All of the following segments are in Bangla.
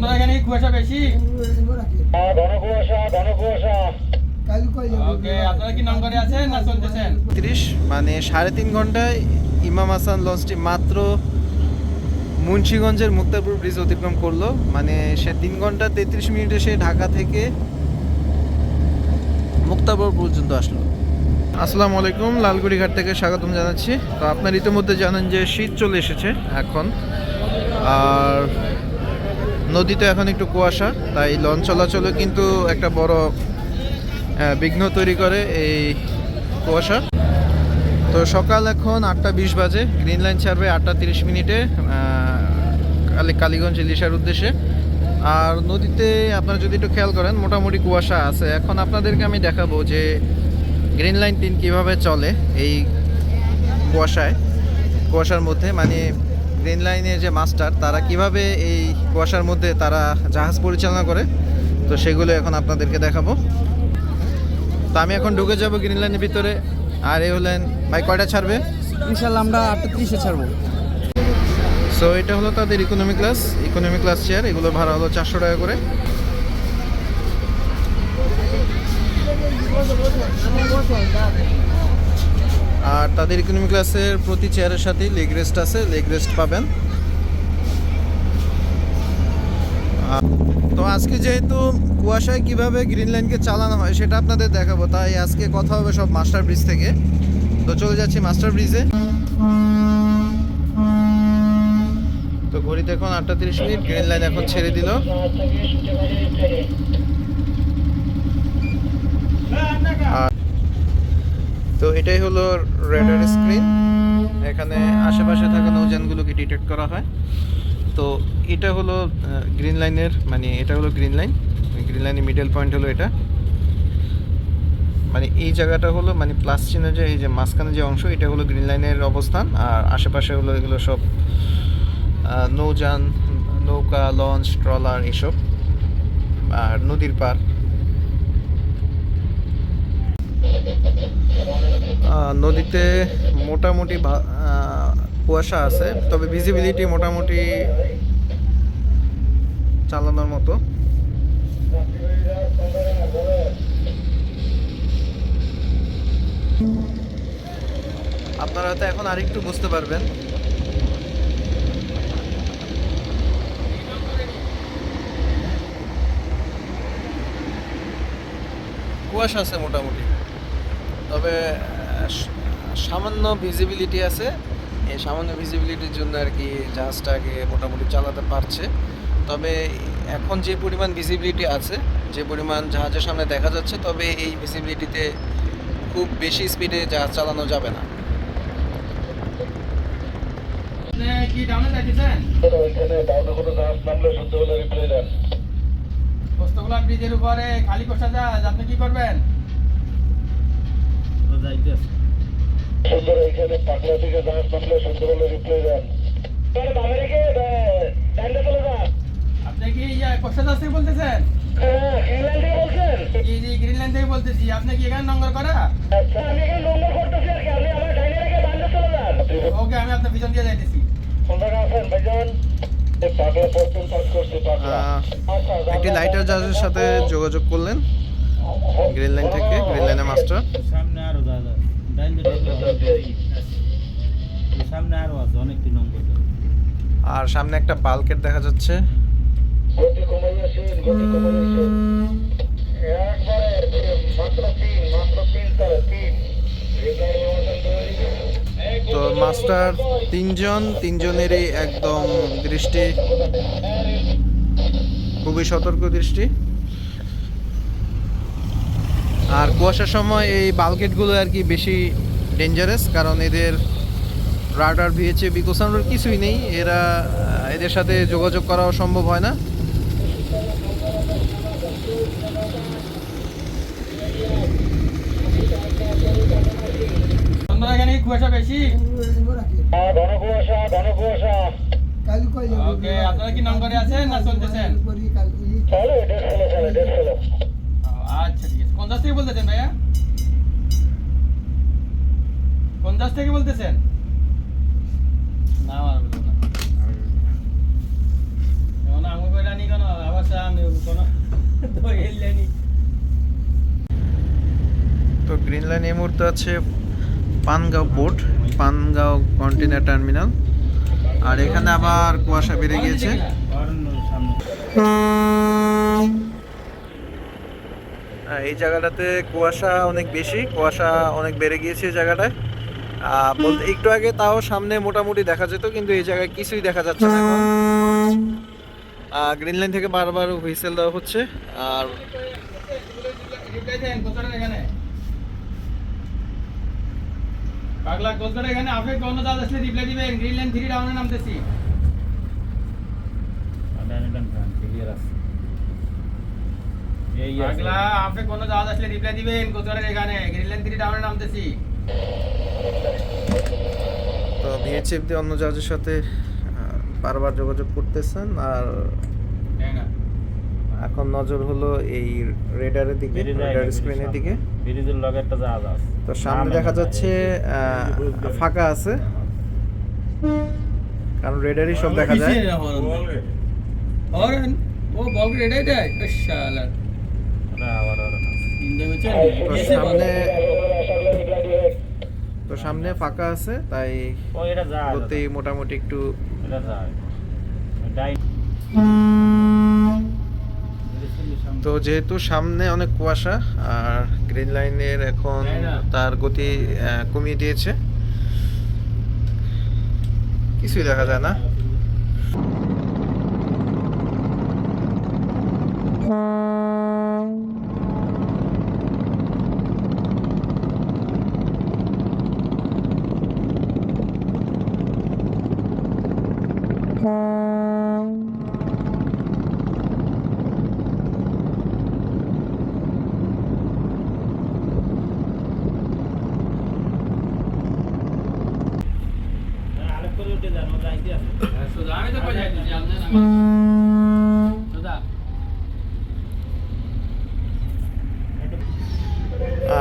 আপনার এখানে কুয়াশা বেশি মানে সাড়ে তিন ঘন্টায় ইমাম হাসান লঞ্চটি মাত্র মুন্সিগঞ্জের মুক্তারপুর ব্রিজ অতিক্রম করল। মানে সে তিন ঘণ্টা তেত্রিশ মিনিটে সে ঢাকা থেকে মুক্তারপুর পর্যন্ত আসলো। আসসালামু আলাইকুম লালগুড়ি ঘাট থেকে স্বাগতম জানাচ্ছি। তো আপনার ইতিমধ্যে জানেন যে শীত চলে এসেছে এখন। আর নদীতে এখন একটু কুয়াশা, তাই লঞ্চ চলাচলে কিন্তু একটা বড় বিঘ্ন তৈরি করে এই কুয়াশা। তো সকাল এখন আটটা বিশ বাজে গ্রিন লাইন ছাড়বে আটটা তিরিশ মিনিটে কালি কালীগঞ্জ ইলিশার উদ্দেশ্যে। আর নদীতে আপনারা যদি একটু খেয়াল করেন, মোটামুটি কুয়াশা আছে। এখন আপনাদেরকে আমি দেখাবো যে গ্রিন লাইন তিন কীভাবে চলে এই কুয়াশায়, কুয়াশার মধ্যে। মানে গ্রিন লাইনের যে মাস্টার তারা কীভাবে এই কুয়াশার মধ্যে তারা জাহাজ পরিচালনা করে তো সেগুলো এখন আপনাদেরকে দেখাবো। তো আমি এখন ঢুকে যাব গ্রিন লাইনের ভিতরে আর এই হলেন ভাই কয়টা ছাড়বে? ইনশাল্লাহ আমরা আটটা ত্রিশে ছাড়বো। সো এটা হলো তাদের economy class economy class chair এগুলো ভাড়া হলো চারশো টাকা করে। আর তাদের ইকোনমি ক্লাসের প্রতি চেয়ারের সাথে লেগ রেস্ট আছে লেগ রেস্ট পাবেন। তো আজকে যেহেতু কুয়াশায় কীভাবে গ্রিন লাইনকে চালানো হয় সেটা আপনাদের দেখাবো, তাই আজকে কথা হবে সব মাস্টার ব্রিজ থেকে। তো চলে যাচ্ছি মাস্টার ব্রিজে তো ঘড়িতে এখন আটটা তিরিশ মিনিট গ্রিন লাইন এখন ছেড়ে দিল। আর তো এটাই হলো রেডার স্ক্রিন এখানে আশেপাশে থাকা নৌযানগুলোকে ডিটেক্ট করা হয়। তো এটা হলো গ্রিন লাইনের মানে এটা হলো গ্রিন লাইন গ্রিন লাইনের মিডল পয়েন্ট হলো এটা। মানে এই জায়গাটা হলো মানে প্লাস চিহ্ন যে এই যে মাঝখানে যে অংশ এটা হলো গ্রিন লাইনের অবস্থান। আর আশেপাশে হলো এগুলো সব নৌযান নৌকা লঞ্চ ট্রলার এসব। আর নদীর পার নদীতে মোটামুটি কুয়াশা আছে, তবে ভিজিবিলিটি মোটামুটি চালানোর মতো। আপনারা তো এখন আরেকটু বুঝতে পারবেন। কুয়াশা আছে মোটামুটি। তবে সামান্য ভিজিবিলিটি আছে। এই সামান্য ভিজিবিলিটির জন্য আর কি জাহাজটাকে মোটামুটি চালাতে পারছে। তবে এখন যে পরিমাণ ভিজিবিলিটি আছে যে পরিমাণ জাহাজের সামনে দেখা যাচ্ছে তবে এই ভিজিবিলিটিতে খুব বেশি স্পিডে জাহাজ চালানো যাবে না। কি ডাউনে যাইতেছেন এখানে ডাউনে কোনো জাহাজ নামলে রিপ্লাই দেন। পোস্তগোলা ব্রিজের উপরে খালি কোষা জাহাজ আপনি কি করবেন? সুন্দর এখানে পাকলা থেকে জাহাজ নামলে হলে আপনি কি ইয়া থেকে বলতেছেন? গ্রিনল্যান্ড বলতেছি আপনি কি এখানে করা? আচ্ছা আমি ওকে আপনার পিছন দিয়ে যাইতেছি। আচ্ছা একটি লাইটার জাহাজের সাথে যোগাযোগ করলেন। গ্রিন লাইন থেকে গ্রিন সামনে আরও দাদা ডাইন অনেক। সামনে আরও আছে অনেকটি নম্বর আর সামনে একটা বালকেট দেখা যাচ্ছে গতি কমাই আসেন গতি কমাই আসেন একবারে মাত্র তিন মাত্র তিন তারা তিন তো মাস্টার তিনজন তিনজনেরই একদম দৃষ্টি। খুবই সতর্ক দৃষ্টি। আর কুয়াশার সময় এই বালগেটগুলো আর কি বেশি ডেঞ্জারাস কারণ এদের রাডার ভিএচএ বিকোসানোর কিছুই নেই। এরা এদের সাথে যোগাযোগ করাও সম্ভব হয় না। আপনার এখানে কি কুয়াশা বেশি? হ্যাঁ ঘন কুয়াশা ঘন কুয়াশা। আপনারা কি নম্বরে আছেন না চলতেছেন? চলে চলে আচ্ছা ঠিক আছে। কোন দেশ থেকে বলতেছেন ভাইয়া? কোন দেশ থেকে বলতেছেন? না আমার বলব না। যেমন আমি কইরা নি কেন? তো এলেনি তো গ্রিন লাইন এই মুহূর্তে আছে Pangaon port Pangaon container terminal আর এখানে আবার কুয়াশা বেড়ে গিয়েছে। এই জায়গাটাতে কুয়াশা অনেক বেশি কুয়াশা অনেক বেড়ে গিয়েছে এই জায়গাটায়। বলতে একটু আগে তাও সামনে মোটামুটি দেখা যেত কিন্তু এই জায়গায় কিছুই দেখা যাচ্ছে না গ্রিন লাইন থেকে বারবার হুইসেল দেওয়া হচ্ছে আর পাগলা কোথায় এখানে আপনি কোন দাদ আসলে রিপ্লাই দিবেন গ্রিন লাইন থ্রি ডাউনে নামতেছি ডান ডান ডান ক্লিয়ার আছে তো ভিএচএফ দিয়ে অন্য জাহাজের সাথে বারবার যোগাযোগ করতেছেন আর এখন নজর হলো এই রেডারের দিকে রেডার স্ক্রিনের দিকে। জাহাজ আছে। তো সামনে দেখা যাচ্ছে ফাঁকা আছে। কারণ রেডারই সব দেখা যায়। ও বল দেয়? তো সামনে তো সামনে ফাঁকা আছে তাই ও এটা জাহাজ গতি মোটামুটি একটু তো যেহেতু সামনে অনেক কুয়াশা আর গ্রিন লাইনের এখন তার গতি কমিয়ে দিয়েছে কিছুই দেখা যায় না।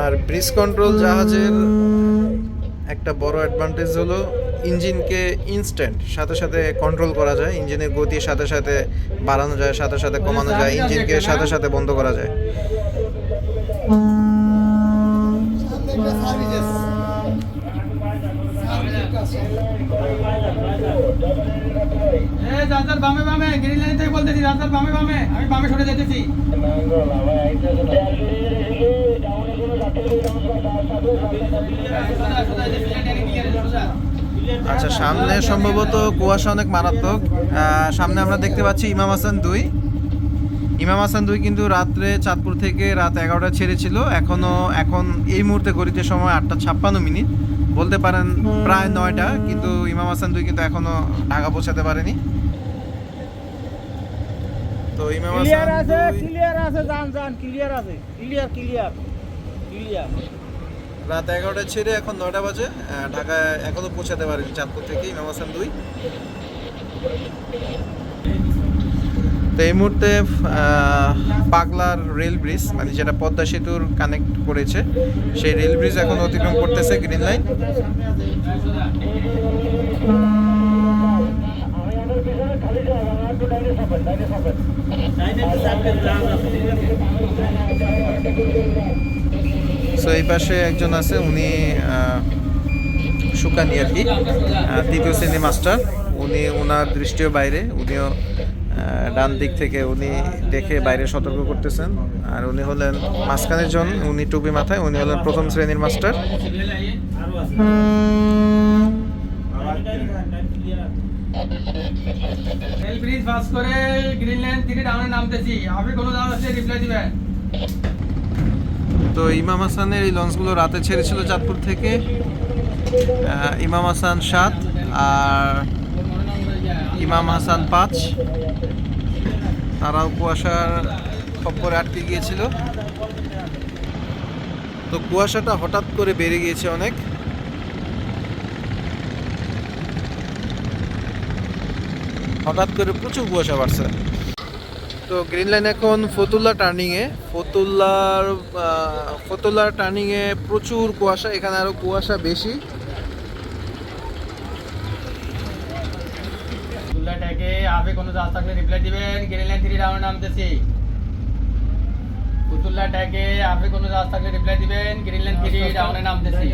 আর ব্রিজ কন্ট্রোল জাহাজের একটা বড় অ্যাডভান্টেজ হলো ইঞ্জিনকে ইনস্ট্যান্ট সাথে সাথে কন্ট্রোল করা যায়। ইঞ্জিনের গতি সাথে সাথে বাড়ানো যায়, সাথে সাথে কমানো যায়। ইঞ্জিনকে সাথে সাথে বন্ধ করা যায়। দাদার বামে বামে গ্রিন লাইন থেকে বলতেছি দাদার বামে বামে, আমি বামে সরে যেতেছি। আচ্ছা সামনে সম্ভবত কুয়াশা অনেক মারাত্মক। সামনে আমরা দেখতে পাচ্ছি ইমাম হাসান দুই। ইমাম হাসান দুই কিন্তু রাত্রে চাঁদপুর থেকে রাত এগারোটা ছেড়েছিল। এখনও, এখন এই মুহূর্তে গড়িতে সময় আটটা ছাপ্পান্ন মিনিট। বলতে পারেন প্রায় নয়টা, কিন্তু ইমাম হাসান দুই কিন্তু এখনও ঢাকা পৌঁছাতে পারেনি। তো ইমাম ক্লিয়ার আছে ক্লিয়ার আছে যান যান ক্লিয়ার আছে। ক্লিয়ার ক্লিয়ার ক্লিয়ার রাত এগারোটা ছেড়ে এখন নয়টা বাজে ঢাকায় এখনও পৌঁছাতে পারেনি চাঁদপুর থেকে ইমাম হাসান দুই। তো এই মুহূর্তে পাগলার রেল ব্রিজ মানে যেটা পদ্মা সেতুর কানেক্ট করেছে সেই রেল ব্রিজ এখন অতিক্রম করতেছে গ্রিন লাইন সুধা সো এই পাশে একজন আছে, উনি শুকানি আর কি। তৃতীয় শ্রেণি মাস্টার। উনি ওনার দৃষ্টিও বাইরে, উনিও ডান দিক থেকে উনি দেখে বাইরে সতর্ক করতেছেন। আর উনি হলেন, মাঝখানের জন, উনি টুপি মাথায়, উনি হলেন প্রথম শ্রেণির মাস্টার সিগন্যাল আইয়ে আরও আছে রেল পাস করে গ্রিন থেকে ডাউনে নামতেছি। আপনি কোনো দাদা আসলে রিপ্লাই দিবেন। তো ইমাম হাসানের এই লঞ্চগুলো রাতে ছেড়েছিল চাঁদপুর থেকে। ইমাম হাসান সাত আর ইমাম হাসান পাঁচ। তারাও কুয়াশার খপ্পরে আটকে গিয়েছিল। তো কুয়াশাটা হঠাৎ করে বেড়ে গিয়েছে অনেক। হঠাৎ করে প্রচুর কুয়াশা বাড়ছে। তো গ্রিন লাইন এখন ফতুল্লা টার্নিংয়ে ফতুল্লার ফতুল্লার টার্নিংয়ে প্রচুর কুয়াশা এখানে আরও কুয়াশা বেশি। আপনি কোনো থাকলে রিপ্লাই দিবেন। গ্রিন লাইন থেকে ডাউনে নামতেছি। ফতুল্লা ট্যাগে আপনি কোনো জাহাজ থাকলে রিপ্লাই দিবেন। গ্রিনল্যান্ড থ্রি ডাউনে নামতেছি।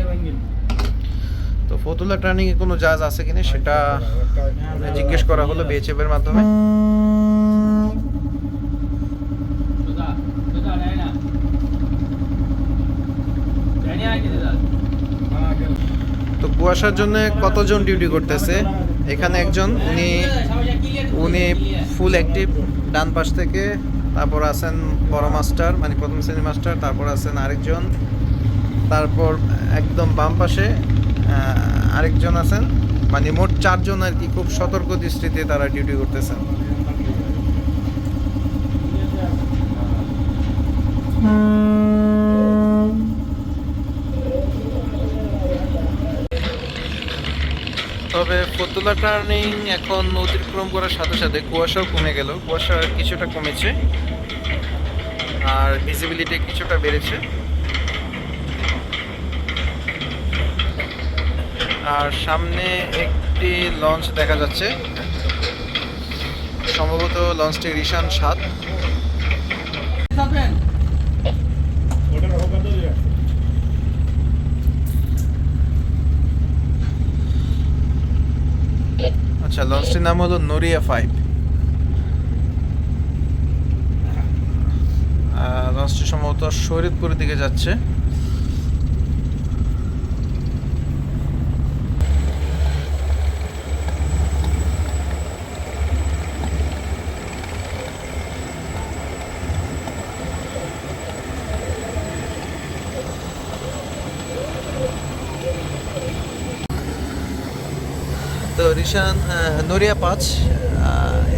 তো ফতুল্লা টার্নিং এ কোনো জাহাজ আছে কিনা সেটা জিজ্ঞেস করা হলো বিএচএফ এর মাধ্যমে। তো কুয়াশার জন্য কতজন ডিউটি করতেছে? এখানে একজন, উনি উনি ফুল অ্যাক্টিভ ডান পাশ থেকে, তারপর আছেন বড় মাস্টার মানে প্রথম শ্রেণি মাস্টার তারপর আছেন আরেকজন, তারপর একদম বাম পাশে আরেকজন আছেন। মানে মোট চারজন আর কি খুব সতর্ক দৃষ্টিতে তারা ডিউটি করতেছেন। তবে ফতুল্লা টার্নিং এখন অতিক্রম করার সাথে সাথে কুয়াশাও কমে গেল। কুয়াশা কিছুটা কমেছে। আর ভিজিবিলিটি কিছুটা বেড়েছে। আর সামনে একটি লঞ্চ দেখা যাচ্ছে। সম্ভবত লঞ্চটি রিশান সাত। আচ্ছা লঞ্চটির নাম হলো নরিয়া ফাইভ লঞ্চটি সম্ভবত শরীরপুরের দিকে যাচ্ছে। তো রিশান নড়িয়া পাঁচ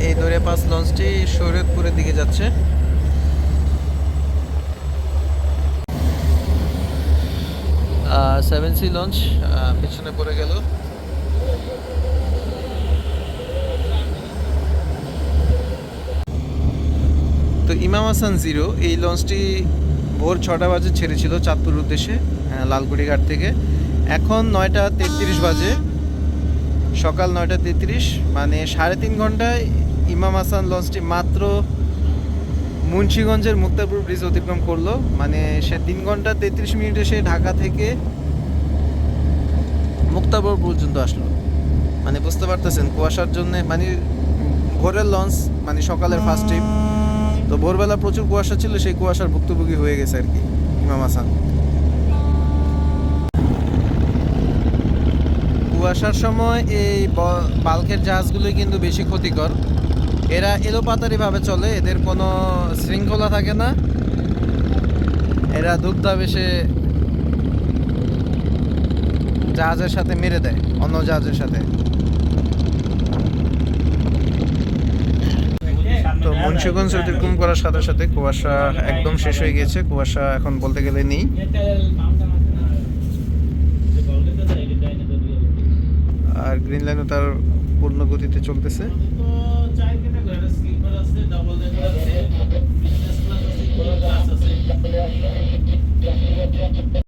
এই নড়িয়া পাঁচ লঞ্চটি শরীয়তপুরের দিকে যাচ্ছে। সেভেন সি লঞ্চ পিছনে পড়ে গেল। তো ইমাম হাসান জিরো এই লঞ্চটি ভোর ছটা বাজে ছেড়েছিল চাঁদপুর উদ্দেশ্যে আহ, লালকুড়ি ঘাট থেকে। এখন নয়টা তেত্রিশ বাজে। সকাল নয়টা তেত্রিশ মানে সাড়ে তিন ঘন্টায় ইমাম হাসান লঞ্চটি মাত্র মুন্সীগঞ্জের মুক্তাপুর ব্রিজ অতিক্রম করল। মানে সে তিন ঘণ্টা তেত্রিশ মিনিটে সে ঢাকা থেকে মুক্তাপুর পর্যন্ত আসলো। মানে বুঝতে পারতেছেন, কুয়াশার জন্য মানে ভোরের লঞ্চ মানে সকালের ফার্স্ট ট্রিপ তো ভোরবেলা প্রচুর কুয়াশা ছিল, সেই কুয়াশার ভুক্তভোগী হয়ে গেছে আর কি ইমাম হাসান। কুয়াশার সময় এই বাল্কের জাহাজগুলোই কিন্তু বেশি ক্ষতিকর। এরা এলোপাতারিভাবে চলে, এদের কোনো শৃঙ্খলা থাকে না। এরা দুগ্ধাবেশে জাহাজের সাথে মেরে দেয়, অন্য জাহাজের সাথে। তো মুন্সিগঞ্জ অতিক্রম করার সাথে সাথে কুয়াশা একদম শেষ হয়ে গেছে কুয়াশা এখন বলতে গেলে নেই। আর গ্রিন লাইনও তার পূর্ণ গতিতে চলতেছে।